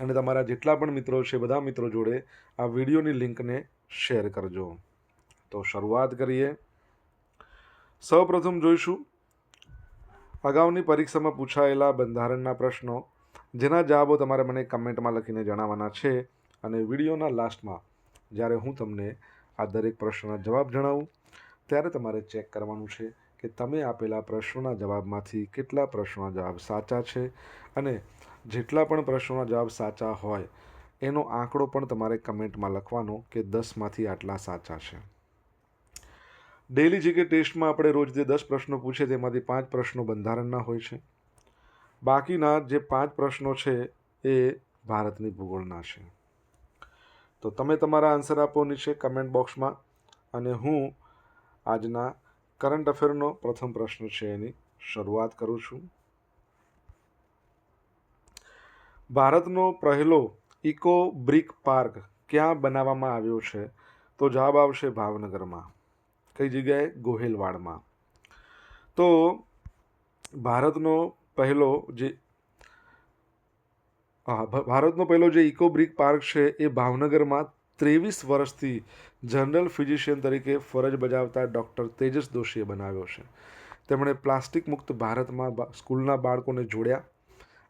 અને તમારા જેટલા પણ મિત્રો છે, બધા મિત્રો જોડે આ વિડીયોની લિંકને શેર કરજો. તો શરૂઆત કરીએ. સૌપ્રથમ જોઈશું અગાઉની પરીક્ષામાં પૂછાયેલા બંધારણના પ્રશ્નો, જેના જવાબો તમારે મને કમેન્ટમાં લખીને જણાવવાના છે અને વિડીયોના લાસ્ટમાં જ્યારે હું તમને આ દરેક પ્રશ્નના જવાબ જણાવું, ત્યારે તમારે ચેક કરવાનું છે કે તમે આપેલા પ્રશ્નોના જવાબમાંથી કેટલા પ્રશ્નોના જવાબ સાચા છે અને જેટલા પણ પ્રશ્નોના જવાબ સાચા હોય, એનો આંકડો પણ તમારે કમેન્ટમાં લખવાનો કે દસમાંથી આટલા સાચા છે. ડેલી જીકે ટેસ્ટમાં આપણે રોજ જે દસ પ્રશ્નો પૂછે તેમાંથી પાંચ પ્રશ્નો બંધારણના હોય છે. બાકીના જે પાંચ પ્રશ્નો છે એ ભારતની ભૂગોળના છે. તો તમે તમારા આન્સર આપો નીચે કમેન્ટ બોક્સમાં અને હું આજના કરંટ અફેરનો પ્રથમ પ્રશ્ન છે એની શરૂઆત કરું છું. ભારતનો પહેલો ઇકો બ્રિક પાર્ક ક્યાં બનાવવામાં આવ્યો છે? તો જવાબ આવશે ભાવનગરમાં. કઈ જગ્યાએ? ગોહેલવાડમાં. તો ભારતનો પહેલો જે હા ભારતનો પહેલો જે ઇકો બ્રિક પાર્ક છે એ ભાવનગરમાં ત્રેવીસ વર્ષથી જનરલ ફિઝિશિયન તરીકે ફરજ બજાવતા ડૉક્ટર તેજસ દોશીએ બનાવ્યો છે. તેમણે પ્લાસ્ટિક મુક્ત ભારતમાં સ્કૂલના બાળકોને જોડ્યા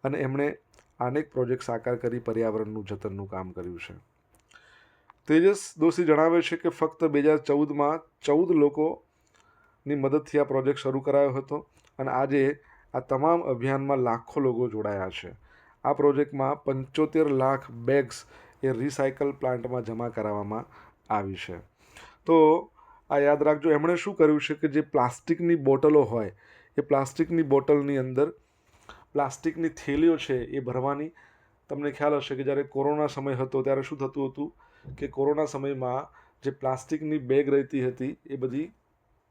અને એમણે અનેક પ્રોજેક્ટ સાકાર કરી પર્યાવરણનું જતનનું કામ કર્યું છે. તેજસ દોશી જણાવે છે કે ફક્ત બે હજાર ચૌદમાં ચૌદ લોકોની મદદથી આ પ્રોજેક્ટ શરૂ કરાયો હતો અને આજે આ તમામ અભિયાનમાં લાખો લોકો જોડાયા છે. આ પ્રોજેક્ટમાં પંચોતેર લાખ બેગ્સ એ રિસાયકલ પ્લાન્ટમાં જમા કરાવવામાં આવી છે. તો આ યાદ રાખજો, એમણે શું કર્યું છે કે જે પ્લાસ્ટિકની બોટલો હોય, એ પ્લાસ્ટિકની બોટલની અંદર પ્લાસ્ટિકની થેલીઓ છે એ ભરવાની. તમને ખ્યાલ હશે કે જ્યારે કોરોના સમય હતો ત્યારે શું થતું હતું કે કોરોના સમયમાં જે પ્લાસ્ટિકની બેગ રહેતી હતી એ બધી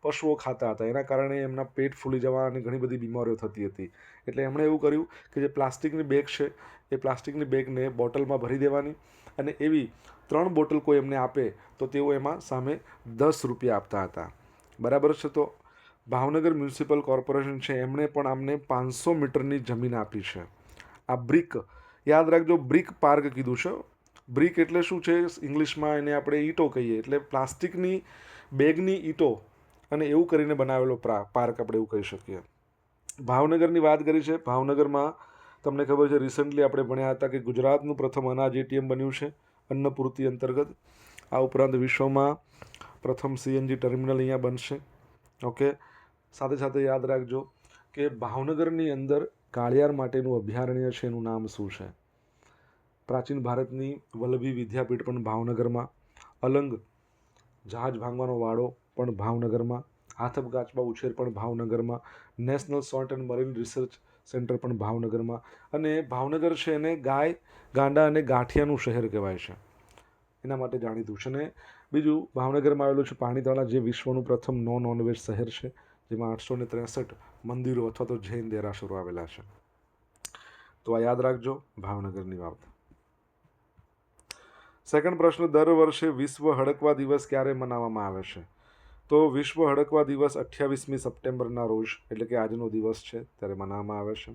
પશુઓ ખાતા હતા. એના કારણે એમના પેટ ફૂલી જવા અને ઘણી બધી બીમારીઓ થતી હતી. એટલે એમણે એવું કર્યું કે જે પ્લાસ્ટિકની બેગ છે એ પ્લાસ્ટિકની બેગને બોટલમાં ભરી દેવાની અને એવી ત્રણ બોટલ કોઈ એમને આપે તો તેઓ એમાં સામે દસ રૂપિયા આપતા હતા. બરાબર છે તો ભાવનગર મ્યુનિસિપલ કોર્પોરેશન છે, એમણે પણ આમને પાંચસો મીટરની જમીન આપી છે. આ બ્રિક, યાદ રાખજો, બ્રિક પાર્ક કીધું છે. બ્રિક એટલે શું છે? ઇંગ્લિશમાં એને આપણે ઈંટો કહીએ. એટલે પ્લાસ્ટિકની, બેગની ઈંટો અને એવું કરીને બનાવેલો પ્રા, પાર્ક આપણે એવું કહી શકીએ. ભાવનગરની વાત કરી છે. ભાવનગરમાં તમને ખબર છે રિસન્ટલી આપણે ભણ્યા હતા કે ગુજરાતનું પ્રથમ અનાજ એટીએમ બન્યું છે, અન્નપૂર્તિ અંતર્ગત. આ ઉપરાંત વિશ્વમાં પ્રથમ સીએનજી ટર્મિનલ અહીંયા બનશે. ઓકે સાથે સાથે યાદ રાખજો કે ભાવનગરની અંદર કાળિયાર માટેનું અભયારણ્ય છે એનું નામ શું છે? પ્રાચીન ભારતની વલ્લભી વિદ્યાપીઠ પણ ભાવનગરમાં, અલંગ જહાજ ભાંગવાનો વાડો પણ ભાવનગરમાં, હાથપ ગાચબા ઉછેર પણ ભાવનગરમાં, national salt and marine research centre પણ ભાવનગરમાં અને ભાવનગર છે એને ગાય, ગાંડા અને ગાંઠિયાનું શહેર કહેવાય છે. એના માટે જાણીતું છે. અને બીજું, ભાવનગરમાં આવેલું છે પાણીતાળા જે વિશ્વનું પ્રથમ નોન નોનવેજ શહેર છે. જેમાં આઠસો ને ત્રેસઠ મંદિરો અથવા તો જૈન દેરાસરો આવેલા છે. તો આ યાદ રાખજો ભાવનગરની વાત સેકન્ડ પ્રશ્ન, દર વર્ષે વિશ્વ હડકવા દિવસ ક્યારે મનાવવામાં આવે છે? તો વિશ્વ હડકવા દિવસ અઠ્યાવીસમી સપ્ટેમ્બરના રોજ, એટલે કે આજનો દિવસ છે, ત્યારે મનાવવામાં આવે છે.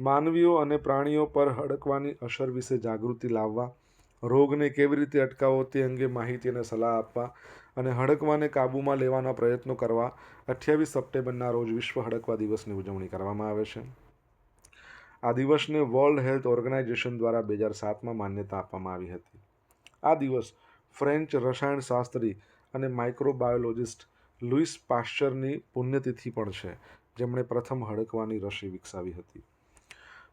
માનવીઓ અને પ્રાણીઓ પર હડકવાની અસર વિશે જાગૃતિ લાવવા રોગને કેવી રીતે અટકાવવો તે અંગે માહિતી અને સલાહ આપવા અને હડકવાને કાબૂમાં લેવાના પ્રયત્નો કરવા અઠ્યાવીસ સપ્ટેમ્બરના રોજ વિશ્વ હડકવા દિવસની ઉજવણી કરવામાં આવે છે. આ દિવસને વર્લ્ડ હેલ્થ ઓર્ગેનાઇઝેશન દ્વારા બે હજાર સાતમાં માન્યતા આપવામાં આવી હતી. આ દિવસ ફ્રેન્ચ રસાયણશાસ્ત્રી અને માઇક્રોબાયોલોજિસ્ટ લુઈસ પાશ્ચરની પુણ્યતિથિ પણ છે, જેમણે પ્રથમ હડકવાની રસી વિકસાવી હતી.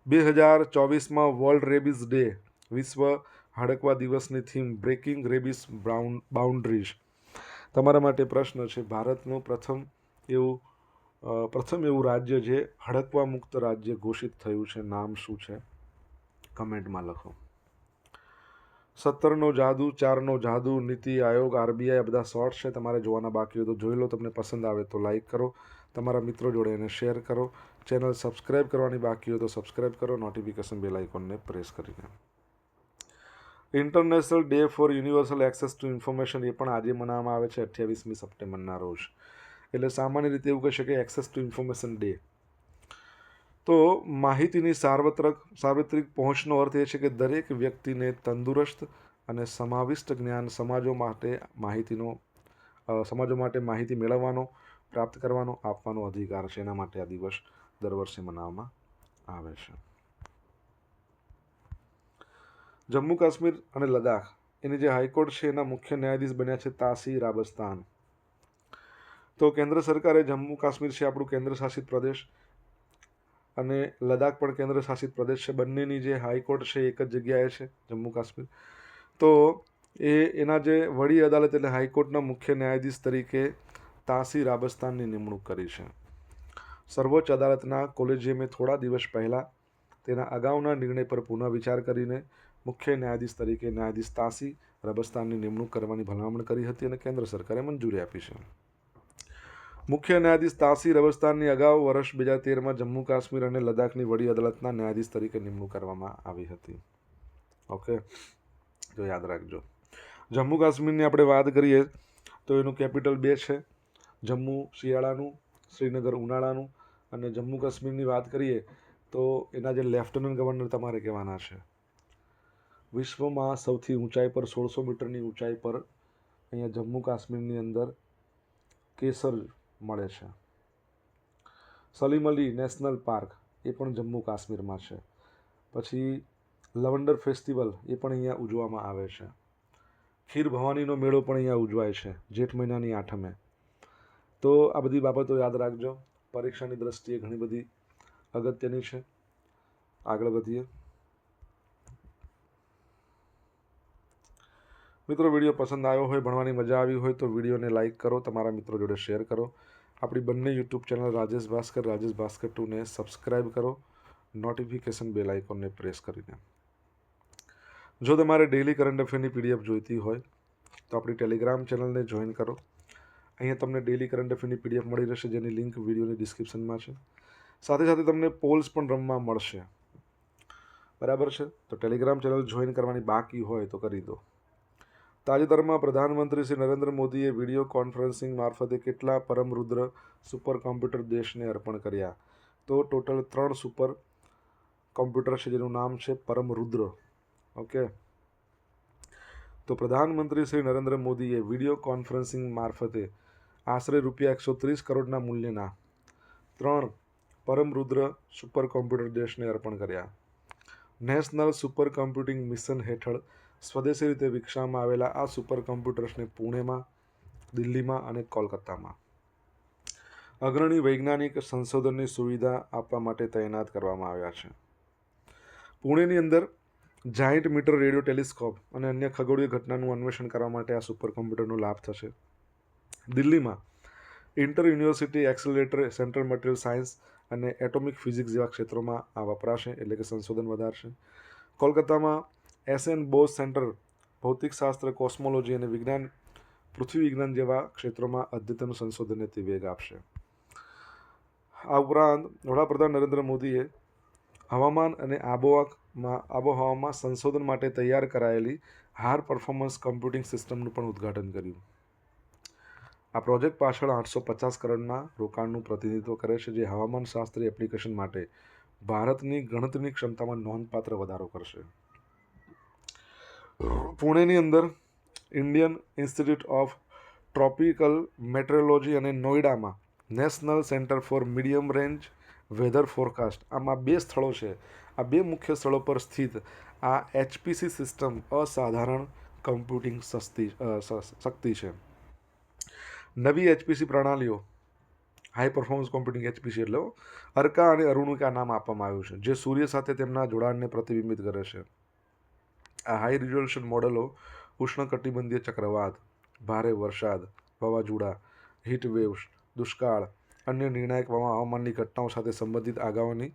બે હજાર ચોવીસમાં વર્લ્ડ રેબિઝ ડે વિશ્વ હડકવા દિવસની theme breaking rabies brown boundaries તમારા માટે પ્રશ્ન છે, ભારતનું પ્રથમ એવું પ્રથમ એવું રાજ્ય જે હડકવા મુક્ત રાજ્ય ઘોષિત થયું છે, નામ શું છે? કમેન્ટમાં લખો. સત્તરનો જાદુ, ચારનો જાદુ, નીતિ આયોગ, આરબીઆઈ, આ બધા શોર્ટ્સ છે, તમારે જોવાના બાકી હોય તો જોઈ લો, તમને પસંદ આવે તો લાઈક કરો. તમારા મિત્રો જોડે એને શેર કરો. ચેનલ સબસ્ક્રાઈબ કરવાની બાકી હોય તો સબસ્ક્રાઈબ કરો. નોટિફિકેશન બેલ આઇકોનને પ્રેસ કરીને. International day for universal access to information એ પણ આજે મનાવવામાં આવે છે અઠ્યાવીસમી સપ્ટેમ્બરના રોજ. એટલે સામાન્ય રીતે એવું કહી શકાય એક્સેસ ટુ ઇન્ફોર્મેશન ડે તો માહિતીની સાર્વત્રક, સાર્વત્રિક પહોંચનો અર્થ એ છે કે દરેક વ્યક્તિને તંદુરસ્ત અને સમાવિષ્ટ જ્ઞાન સમાજો માટે માહિતીનો સમાજો માટે માહિતી મેળવવાનો, પ્રાપ્ત કરવાનો આપવાનો અધિકાર છે. એના માટે આ દિવસ દર વર્ષે મનાવવામાં આવે છે. જમ્મુ કાશ્મીર અને લદ્દાખ. એની જે હાઈકોર્ટ છે, એના મુખ્ય ન્યાયાધીશ બન્યા છે તાસી રાબસ્તાન. તો કેન્દ્ર સરકારે જમ્મુ કાશ્મીર છે, આપણું કેન્દ્ર શાસિત પ્રદેશ અને લદ્દાખ પણ કેન્દ્ર શાસિત પ્રદેશ છે. બંનેની જે હાઈકોર્ટ છે, એક જ જગ્યાએ છે, જમ્મુ કાશ્મીર. તો એ, એના જે વડી અદાલત એટલે હાઈકોર્ટના મુખ્ય ન્યાયાધીશ તરીકે તાસી રાબસ્તાનની નિમણૂક કરી છે. સર્વોચ્ચ અદાલતના કોલેજિયમે થોડા દિવસ પહેલાં તેના અગાઉના નિર્ણય પર પુનઃ વિચાર કરીને મુખ્ય ન્યાયાધીશ તરીકે ન્યાયાધીશ તાસી રબસ્તાનની નિમણૂક કરવાની ભલામણ કરી હતી અને કેન્દ્ર સરકારે મંજૂરી આપી છે. મુખ્ય ન્યાયાધીશ તાસી રબસ્તાનની અગાઉ વર્ષ બે હજાર તેરમાં જમ્મુ કાશ્મીર અને લદ્દાખની વડી અદાલતના ન્યાયાધીશ તરીકે નિમણૂક કરવામાં આવી હતી. ઓકે? તો યાદ રાખજો. જમ્મુ કાશ્મીરની આપણે વાત કરીએ તો એનું કેપિટલ બે છે. જમ્મુ શિયાળાનું, શ્રીનગર ઉનાળાનું અને જમ્મુ કાશ્મીરની વાત કરીએ તો એના જે લેફ્ટનન્ટ ગવર્નર તમારે કહેવાના છે. વિશ્વમાં સૌથી ઊંચાઈ પર સોળસો મીટરની ઊંચાઈ પર અહીંયા જમ્મુ કાશ્મીરની અંદર કેસર મળે છે. સલીમ અલી નેશનલ પાર્ક એ પણ જમ્મુ કાશ્મીરમાં છે. પછી લવંડર ફેસ્ટિવલ એ પણ અહીંયા ઉજવવામાં આવે છે. ખીર ભવાનીનો મેળો પણ અહીંયા ઉજવાય છે, જેઠ મહિનાની આઠમે. તો આ બધી બાબતો યાદ રાખજો. પરીક્ષાની દ્રષ્ટિએ ઘણી બધી અગત્યની છે. આગળ વધીએ. મિત્રો વીડિયો પસંદ આવ્યો હોય, ભણવાની મજા આવી હોય તો વિડીયોને લાઇક કરો, તમારા મિત્રો જોડે શેર કરો. આપણી બંને યુટ્યુબ ચેનલ રાજેશ ભાસ્કર રાજેશ ભાસ્કર ટુને સબસ્ક્રાઈબ કરો. નોટિફિકેશન બેલ આઇકોનને પ્રેસ કરીને. જો તમારે ડેલી કરંટ અફેરની પીડીએફ જોઈતી હોય, તો આપણી ટેલિગ્રામ ચેનલને જોઈન કરો. અહીંયા તમને ડેલી કરંટ અફેરની પીડીએફ મળી રહેશે, જેની લિંક વિડીયોની ડિસ્ક્રિપ્શનમાં છે. સાથે સાથે તમને પોલ્સ પણ રમવા મળશે. બરાબર છે? તો ટેલિગ્રામ ચેનલ જોઈન કરવાની બાકી હોય તો કરી દો. તાજેતરમાં પ્રધાનમંત્રી શ્રી નરેન્દ્ર મોદીએ વીડિયો કોન્ફરન્સિંગ મારફતે કેટલા પરમરુદ્ર સુપર કોમ્પ્યુટર દેશને અર્પણ કર્યા? તો ટોટલ ત્રણ સુપર કોમ્પ્યુટર છે, જેનું નામ છે પરમરુદ્ર. ઓકે? તો પ્રધાનમંત્રી શ્રી નરેન્દ્ર મોદીએ વીડિયો કોન્ફરન્સિંગ મારફતે આશરે રૂપિયા એકસો ત્રીસ કરોડના મૂલ્યના ત્રણ પરમરુદ્ર સુપર કોમ્પ્યુટર દેશને અર્પણ કર્યા. નેશનલ સુપર કોમ્પ્યુટિંગ મિશન હેઠળ સ્વદેશી રીતે વિકસાવવામાં આવેલા આ સુપર કોમ્પ્યુટર્સને પુણેમાં, દિલ્હીમાં અને કોલકાતામાં. અગ્રણી વૈજ્ઞાનિક સંશોધનની સુવિધા આપવા માટે તૈનાત કરવામાં આવ્યા છે. પુણેની અંદર જાયન્ટ મીટર રેડિયો ટેલિસ્કોપ અને અન્ય ખગોળીય ઘટનાનું અન્વેષણ કરવા માટે આ સુપર કમ્પ્યુટરનો લાભ થશે. દિલ્હીમાં inter university accelerator centre material science અને એટોમિક ફિઝિક્સ જેવા ક્ષેત્રોમાં આ વપરાશે એટલે કે સંશોધન વધારશે. કોલકાતામાં એસએન બોઝ સેન્ટર ભૌતિકશાસ્ત્ર કોસ્મોલોજી અને વિજ્ઞાન, પૃથ્વી વિજ્ઞાન જેવા ક્ષેત્રોમાં અદ્યતન સંશોધનને તે વેગ આપશે. આ ઉપરાંત વડાપ્રધાન નરેન્દ્ર મોદીએ હવામાન અને આબોહવામાં આબોહવામાં સંશોધન માટે તૈયાર કરાયેલી હાર પરફોર્મન્સ કમ્પ્યુટિંગ સિસ્ટમનું પણ ઉદ્ઘાટન કર્યું. આ પ્રોજેક્ટ પાછળ આઠસો પચાસ કરોડના રોકાણનું પ્રતિનિધિત્વ કરે છે, જે હવામાન શાસ્ત્રી એપ્લિકેશન માટે ભારતની ગણતરીની ક્ષમતામાં નોંધપાત્ર વધારો કરશે. પુણેની અંદર Indian institute of tropical metrology અને નોઈડામાં national centre for medium range weather forecast. આમાં બે સ્થળો છે. આ બે મુખ્ય સ્થળો પર સ્થિત આ એચપીસી સિસ્ટમ અસાધારણ કમ્પ્યુટિંગ સસ્તી શક્તિ છે. નવી એચપીસી પ્રણાલીઓ, હાઈ પરફોર્મન્સ કોમ્પ્યુટિંગ એચપીસી એટલે અર્કા અને અરુણિકા નામ આપવામાં આવ્યું છે, જે સૂર્ય સાથે તેમના જોડાણને પ્રતિબિંબિત કરે છે. આ હાઈ રિઝોલ્યુશન મોડેલો ઉષ્ણકટિબંધીય ચક્રવાત, ભારે વરસાદ, વાવાઝોડા હીટ વેવ્સ દુષ્કાળ, અન્ય નિર્ણાયક હવા- હવામાનની ઘટનાઓ સાથે સંબંધિત આગાઓની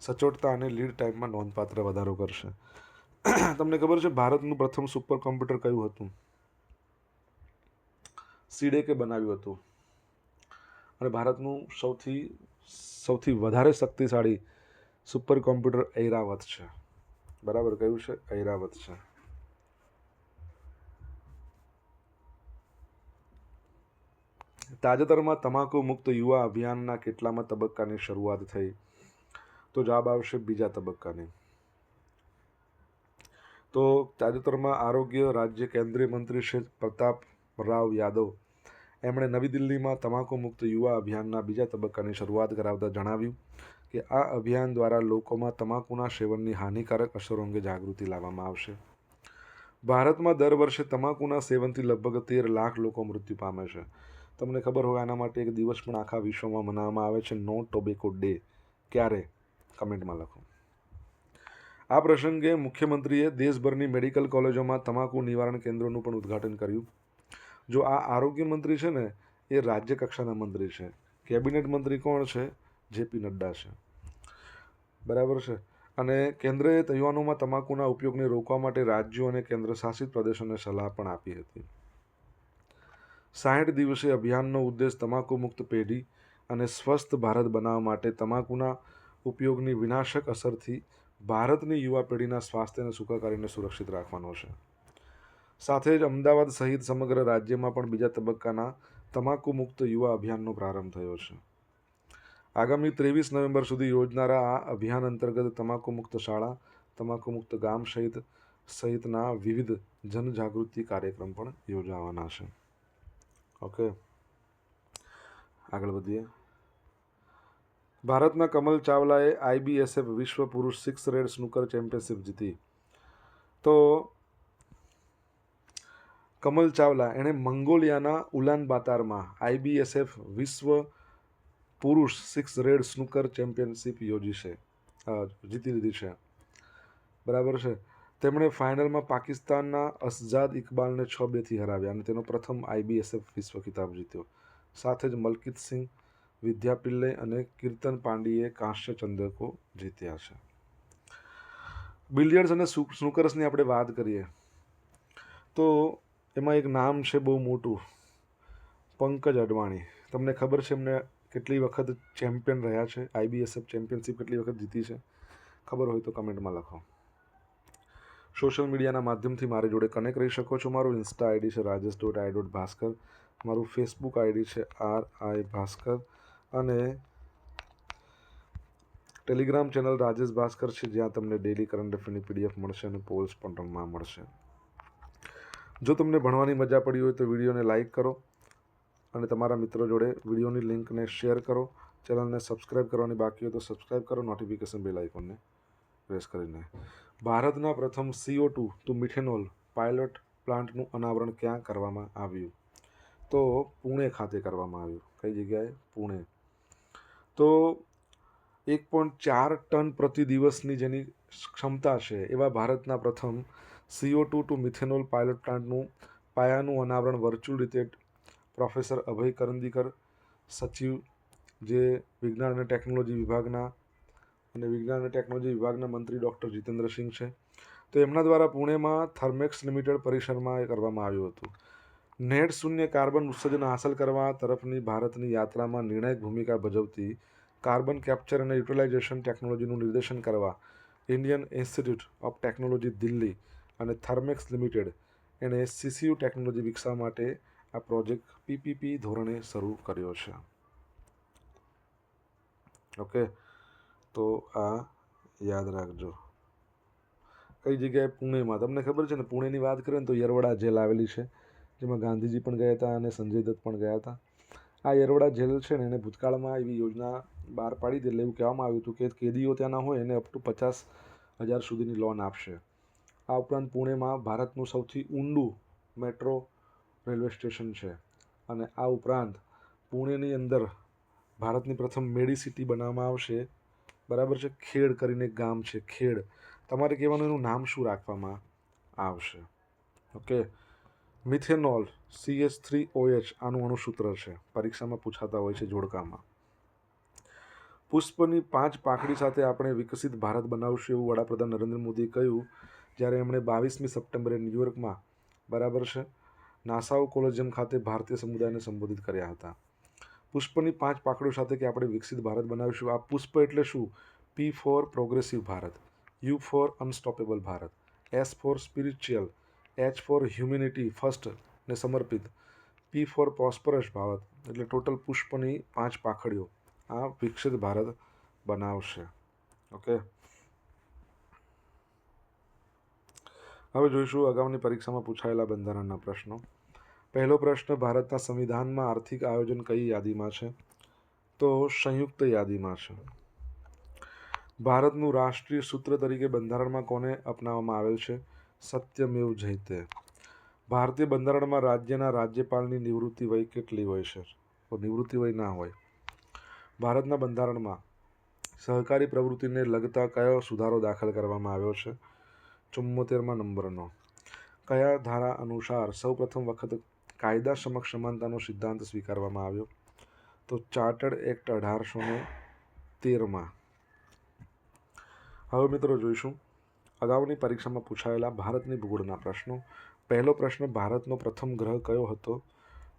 સચોટતા અને લીડ ટાઈમમાં નોંધપાત્ર વધારો કરશે. તમને ખબર છે ભારતનું પ્રથમ સુપર કોમ્પ્યુટર કયું હતું? સીડેકે બનાવ્યું હતું. અને ભારતનું સૌથી સૌથી વધારે શક્તિશાળી સુપર કોમ્પ્યુટર ઐરાવત છે. બરાબર કયું છે? ઐરાવત છે. તાજેતરમાં તમાકુ મુક્ત યુવા અભિયાનના કેટલામાં તબક્કાની શરૂઆત થઈ? તો જવાબ આવશે બીજા તબક્કાની. તો તાજેતરમાં આરોગ્ય રાજ્ય કેન્દ્રીય મંત્રી શ્રી પ્રતાપ રાવ યાદવ એમણે નવી દિલ્હીમાં તમાકુ મુક્ત યુવા અભિયાનના બીજા તબક્કાની શરૂઆત કરાવતા જણાવ્યું. કે આ અભિયાન દ્વારા લોકોમાં તમાકુના સેવનની હાનિકારક અસરો અંગે જાગૃતિ લાવવામાં આવશે. ભારતમાં દર વર્ષે તમાકુના સેવનથી લગભગ તેર લાખ લોકો મૃત્યુ પામે છે. તમને ખબર હોય આના માટે એક દિવસ પણ આખા વિશ્વમાં મનાવવામાં આવે છે નો ટોબેકો ડે. ક્યારે? કમેન્ટમાં લખો. આ પ્રસંગે મુખ્યમંત્રીએ દેશભરની મેડિકલ કોલેજોમાં તમાકુ નિવારણ કેન્દ્રોનું પણ ઉદ્ઘાટન કર્યું. જો આ આરોગ્ય મંત્રી છે ને, એ રાજ્ય કક્ષાના મંત્રી છે. કેબિનેટ મંત્રી કોણ છે? જેપી નડ્ડા છે. બરાબર છે? અને કેન્દ્રએ યુવાનોમાં તમાકુના ઉપયોગને રોકવા માટે રાજ્યો અને કેન્દ્ર શાસિત પ્રદેશોને સલાહ પણ આપી હતી. સાઠ દિવસે અભિયાનનો ઉદ્દેશ તમાકુ મુક્ત પેઢી અને સ્વસ્થ ભારત બનાવવા માટે તમાકુના ઉપયોગની વિનાશક અસરથી ભારતની યુવા પેઢીના સ્વાસ્થ્ય અને સુખાકારીને સુરક્ષિત રાખવાનો છે. સાથે જ અમદાવાદ સહિત સમગ્ર રાજ્યમાં પણ બીજા તબક્કાના તમાકુ મુક્ત યુવા અભિયાનનો પ્રારંભ થયો છે. આગામી ત્રેવીસ નવેમ્બર સુધી યોજનારા આ અભિયાન અંતર્ગત તમાકુ મુક્ત શાળા તમાકુ મુક્ત ગામ સહિત, સહિતના વિવિધ જનજાગૃતિ કાર્યક્રમ પણ યોજાવાના છે. ઓકે. આગળ વધીએ. ભારતના કમલ ચાવલાએ આઈબીએસએફ વિશ્વ પુરુષ સિક્સ રેડ સ્નૂકર ચેમ્પિયનશિપ જીતી. તો કમલ ચાવલા એણે મંગોલિયાના ઉલાન બાતારમાં આઈબીએસએફ વિશ્વ પુરુષ સિક્સ રેડ સ્નૂકર ચેમ્પિયનશિપ યોજી છે. જીતી લીધી છે. બરાબર છે. તેમણે ફાઇનલમાં પાકિસ્તાનના અસજાદ ઇકબાલને છ બેથી હરાવ્યા અને તેનો પ્રથમ આઈબીએસએફ વિશ્વ ખિતાબ જીત્યો. સાથે જ મલકિત સિંહ, વિદ્યા પિલ્લે અને કીર્તન પાંડીએ કાંસ્ય ચંદ્રકો જીત્યા છે. બિલિયર્ડ્સ અને સ્નૂકર્સની આપણે વાત કરીએ, તો એમાં એક નામ છે બહુ મોટું, પંકજ અડવાણી. તમને ખબર છે એમને કેટલી વખત ચેમ્પિયન રહ્યા છે? આઈબીએસએફ ચેમ્પિયનશિપ કેટલી વખત જીતી છે? ખબર હોય તો કમેન્ટમાં લખો. સોશિયલ મીડિયાના માધ્યમથી મારી જોડે કનેક્ટ રહી શકો છો. મારું ઇન્સ્ટા આઈડી છે Rajesh dot I dot Bhaskar મારું ફેસબુક આઈડી છે આર આઈ ભાસ્કર અને ટેલિગ્રામ ચેનલ રાજેશ ભાસ્કર છે. જ્યાં તમને ડેલી કરંટ અફેરની પીડીએફ મળશે અને પોલ્સ પણ રમવા મળશે. જો તમને ભણવાની મજા પડી હોય તો વિડીયોને લાઇક કરો. અને તમારા મિત્રો જોડે વિડીયોની લિંકને શેર કરો, ચેનલને સબસ્ક્રાઇબ કરવાની બાકી હોય તો સબસ્ક્રાઇબ કરો, નોટિફિકેશન બેલ આઇકોનને પ્રેસ કરીને. ભારતના પ્રથમ CO two to methanol pilot પ્લાન્ટનું અનાવરણ ક્યાં કરવામાં આવ્યું? તો પુણે ખાતે કરવામાં આવ્યું. કઈ જગ્યાએ? પુણે. તો એક પોઈન્ટ ચાર ટન પ્રતિ દિવસની જેની ક્ષમતા છે એવા ભારતના પ્રથમ CO two to methanol pilot પ્લાન્ટનું પાયાનું અનાવરણ વર્ચ્યુઅલ રીતે પ્રોફેસર અભય કરંદીકર, સચિવ જે વિજ્ઞાન અને ટેકનોલોજી વિભાગના અને વિજ્ઞાન અને ટેકનોલોજી વિભાગના મંત્રી ડૉક્ટર જીતેન્દ્રસિંહ છે. તો એમના દ્વારા પુણેમાં થર્મેક્સ લિમિટેડ પરિસરમાં એ કરવામાં આવ્યું હતું. નેટ શૂન્ય કાર્બન ઉત્સર્જન હાંસલ કરવા તરફની ભારતની યાત્રામાં નિર્ણાયક ભૂમિકા ભજવતી કાર્બન કેપ્ચર અને યુટિલાઇઝેશન ટેકનોલોજીનું નિર્દેશન કરવા Indian institute of technology Delhi અને થર્મેક્સ લિમિટેડ એણે સીસીયુ ટેકનોલોજી વિકસાવવા માટે આ પ્રોજેક્ટ પીપીપી ધોરણે શરૂ કર્યો છે. ઓકે તો આ યાદ રાખજો. કઈ જગ્યાએ પુણેમાં? તમને ખબર છે ને, પુણેની વાત કરીએ ને તો યરવડા જેલ આવેલી છે, જેમાં ગાંધીજી પણ ગયા હતા અને સંજય દત્ત પણ ગયા હતા. આ યરવડા જેલ છે ને, એને ભૂતકાળમાં એવી યોજના બહાર પાડી હતી એવું કહેવામાં આવ્યું હતું કે કેદીઓ ત્યાંના હોય એને અપ ટુ પચાસ હજાર સુધીની લોન આપશે. આ ઉપરાંત પુણેમાં ભારતનું સૌથી ઊંડું મેટ્રો રેલવે સ્ટેશન છે. અને આ ઉપરાંત પુણેની અંદર ભારતની પ્રથમ મેડી સિટી બનાવવામાં આવશે. બરાબર છે? ખેડ કરીને ગામ છે, ખેડ. તમારે કહેવાનું એનું નામ શું રાખવામાં આવશે? Okay. Methanol C H three OH આનું અણુસૂત્ર છે. પરીક્ષામાં પૂછાતા હોય છે જોડકામાં. પુષ્પની પાંચ પાંખડી સાથે આપણે વિકસિત ભારત બનાવશું એવું વડાપ્રધાન નરેન્દ્ર મોદીએ કહ્યું, જ્યારે એમણે બાવીસમી સપ્ટેમ્બરે ન્યૂયોર્કમાં, બરાબર છે? નાસાઓ કોલેજિયમ ખાતે ભારતીય સમુદાયને સંબોધિત કર્યા હતા. પુષ્પની પાંચ પાકડીઓ સાથે કે આપણે વિકસિત ભારત બનાવીશું. આ પુષ્પ એટલે શું? P for progressive Bharat U for unstoppable Bharat S for spiritual H for humanity first ને સમર્પિત પી ફોર પ્રોસ્પરસ ભારત. એટલે ટોટલ પુષ્પની પાંચ પાખડીઓ આ વિકસિત ભારત બનાવશે. ઓકે હવે જોઈશું અગાઉની પરીક્ષામાં પૂછાયેલા બંધારણના પ્રશ્નો. પહેલો પ્રશ્ન, ભારતના સંવિધાનમાં આર્થિક આયોજન કઈ યાદીમાં છે? તો સંયુક્ત યાદીમાં છે. ભારતનું રાષ્ટ્રીય સૂત્ર તરીકે બંધારણમાં કોને અપનાવવામાં આવેલ છે? સત્યમેવ જયતે. ભારતીય બંધારણમાં રાજ્યના રાજ્યપાલની નિવૃત્તિ વય કેટલી હોય છે? તો નિવૃત્તિ વય ના હોય. ભારતના બંધારણમાં સહકારી પ્રવૃત્તિને લગતા કયો સુધારો દાખલ કરવામાં આવ્યો છે? ચુમ્મોતેરમાં નંબરનો. કયા ધારા અનુસાર સૌપ્રથમ વખત કાયદા સમક્ષ સમાનતાનો સિદ્ધાંત સ્વીકારવામાં આવ્યો. તો ચાર્ટર્ડ એક્ટ અઢારસો ને તેરમાં. હવે મિત્રો જોઈશું. અગાઉની પરીક્ષામાં પૂછાયેલા ભારતની ભૂગોળના પ્રશ્નો. પહેલો પ્રશ્ન, ભારતનો પ્રથમ ગ્રહ કયો હતો?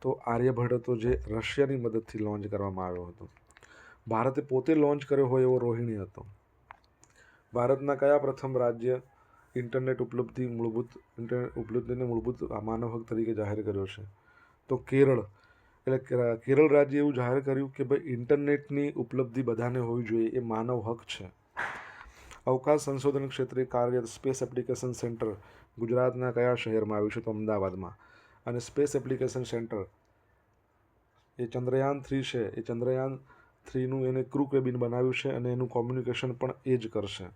તો આર્યભટ્ટ હતો જે રશિયાની મદદથી લોન્ચ કરવામાં આવ્યો હતો. ભારતે પોતે લોન્ચ કર્યો હોય એવો રોહિણી હતો. ભારતના કયા પ્રથમ રાજ્ય ઇન્ટરનેટ ઉપલબ્ધિ મૂળભૂત, ઇન્ટરનેટ ઉપલબ્ધિને મૂળભૂત માનવ હક તરીકે જાહેર કર્યો છે. તો કેરળ, એટલે કેરળ રાજ્ય એવું જાહેર કર્યું કે ભાઈ ઇન્ટરનેટની ઉપલબ્ધિ બધાને હોવી જોઈએ, એ માનવ હક છે. અવકાશ સંશોધન ક્ષેત્રે કાર્યરત સ્પેસ એપ્લિકેશન સેન્ટર ગુજરાતના કયા શહેરમાં આવ્યું છે તો અમદાવાદમાં. અને સ્પેસ એપ્લિકેશન સેન્ટર એ ચંદ્રયાન થ્રી છે. એ ચંદ્રયાન થ્રીનું એને ક્રૂ કેબિન બનાવ્યું છે અને એનું કોમ્યુનિકેશન પણ એ જ કરશે.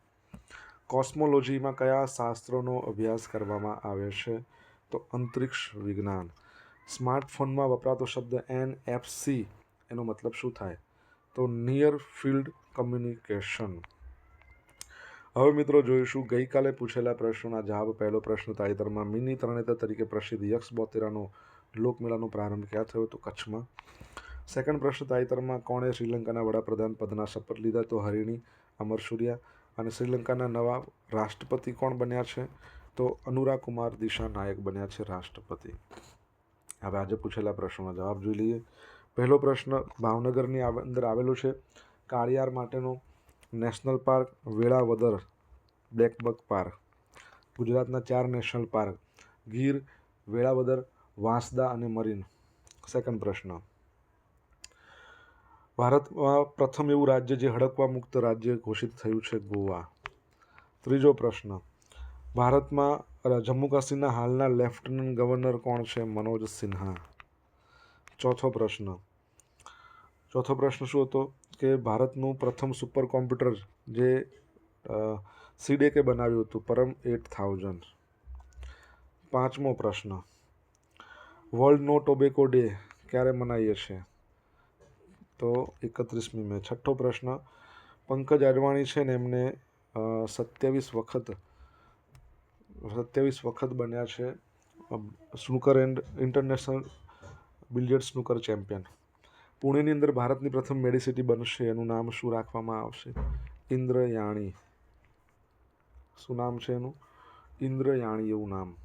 કોસ્મોલોજીમાં કયા શાસ્ત્રોનો અભ્યાસ કરવામાં આવે છે? તો અંતરિક્ષ વિજ્ઞાન. સ્માર્ટફોનમાં વપરાતો શબ્દ એન એફ સી એનો મતલબ શું થાય? તો નિયર ફિલ્ડ કમ્યુનિકેશન હવે મિત્રો જોઈશું, ગઈકાલે પૂછેલા પ્રશ્નોના જવાબ. પહેલો પ્રશ્ન તાજેતરમાં મિની તરણેતર તરીકે પ્રસિદ્ધ યક્ષ બોતેરાનો લોકમેળાનો પ્રારંભ ક્યાં થયો? તો કચ્છમાં. સેકન્ડ પ્રશ્ન તાજેતરમાં કોણે શ્રીલંકાના વડાપ્રધાન પદના શપથ લીધા? તો હરિણી, અમર સૂર્યા. અને શ્રીલંકાના નવા રાષ્ટ્રપતિ કોણ બન્યા છે? તો અનુરા કુમાર દિશા નાયક બન્યા છે રાષ્ટ્રપતિ. હવે આજે પૂછેલા પ્રશ્નનો જવાબ જોઈ લઈએ. પહેલો પ્રશ્ન ભાવનગરની અંદર આવેલો છે. કાળિયાર માટેનો national park Velavadar blackbuck park. ગુજરાતના ચાર નેશનલ પાર્ક, ગીર, વેળાવદર, વાંસદા અને મરીન. સેકન્ડ પ્રશ્ન. ભારતમાં પ્રથમ એવું રાજ્ય જે હડકવા મુક્ત રાજ્ય ઘોષિત થયું છે, ગોવા. ત્રીજો પ્રશ્ન. ભારતમાં જમ્મુ કાશ્મીરના હાલના લેફ્ટનન્ટ ગવર્નર કોણ છે, મનોજ સિન્હા? ચોથો પ્રશ્ન. ચોથો પ્રશ્ન શું હતો? કે ભારતનું પ્રથમ સુપર કોમ્પ્યુટર જે સીડેકે બનાવ્યું હતું, પરમ એટ થાઉઝન્ડ. પાંચમો પ્રશ્ન. વર્લ્ડ નો ટોબેકો ડે ક્યારે મનાવીએ છીએ? તો એકત્રીસમી મે. છઠ્ઠો પ્રશ્ન. પંકજ અડવાણી છે ને એમને સત્યાવીસ વખત સત્યાવીસ વખત બન્યા છે snooker and international billiard snooker champion. પુણેની અંદર ભારતની પ્રથમ મેડિસિટી બનશે, એનું નામ શું રાખવામાં આવશે? ઇન્દ્રયાણી. શું નામ છે એનું? ઇન્દ્રયાણી એવું નામ.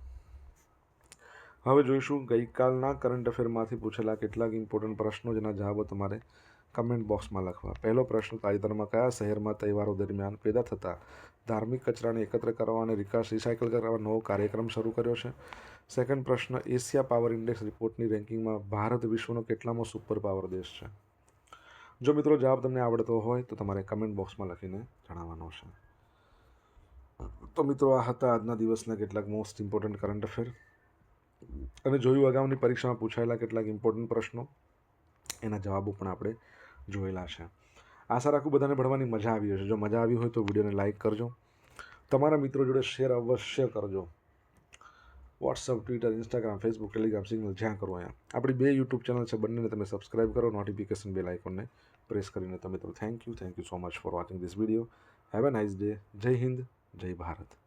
હવે જોઈશું, ગઈકાલના કરંટ અફેરમાંથી પૂછેલા કેટલાક ઇમ્પોર્ટન્ટ પ્રશ્નો જેના જવાબો તમારે કમેન્ટ બોક્સમાં લખવા. પહેલો પ્રશ્ન, તાજેતરમાં કયા શહેરમાં તહેવારો દરમિયાન પેદા થતા ધાર્મિક કચરાને એકત્ર કરવા અને રિકાસ રિસાયકલ કરવા નવો કાર્યક્રમ શરૂ કર્યો છે? સેકન્ડ પ્રશ્ન, એશિયા પાવર ઇન્ડેક્સ રિપોર્ટની રેન્કિંગમાં ભારત વિશ્વનો કેટલામો સુપર પાવર દેશ છે? જો મિત્રો જવાબ તમને આવડતો હોય તો તમારે કમેન્ટ બોક્સમાં લખીને જણાવવાનો છે. તો મિત્રો આ હતા આજના દિવસના કેટલાક મોસ્ટ ઇમ્પોર્ટન્ટ કરંટ અફેર અને જોયું અગાઉની પરીક્ષામાં પૂછાયેલા કેટલાક ઇમ્પોર્ટન્ટ પ્રશ્નો, એના જવાબો પણ આપણે જોયેલા છે. આશા રાખું બધાને ભણવાની મજા આવી હશે. જો મજા આવી હોય તો વિડીયોને લાઇક કરજો. તમારા મિત્રો જોડે શેર અવશ્ય કરજો. WhatsApp Twitter Instagram Facebook Telegram Signal જ્યાં કરો અહીંયા. આપણી બે યુટ્યુબ ચેનલ છે, બંનેને તમે સબસ્ક્રાઇબ કરો નોટિફિકેશન બેલ આઇકોનને પ્રેસ કરીને તમે તો thank you thank you so much for watching this video have a nice day Jai Hind Jai Bharat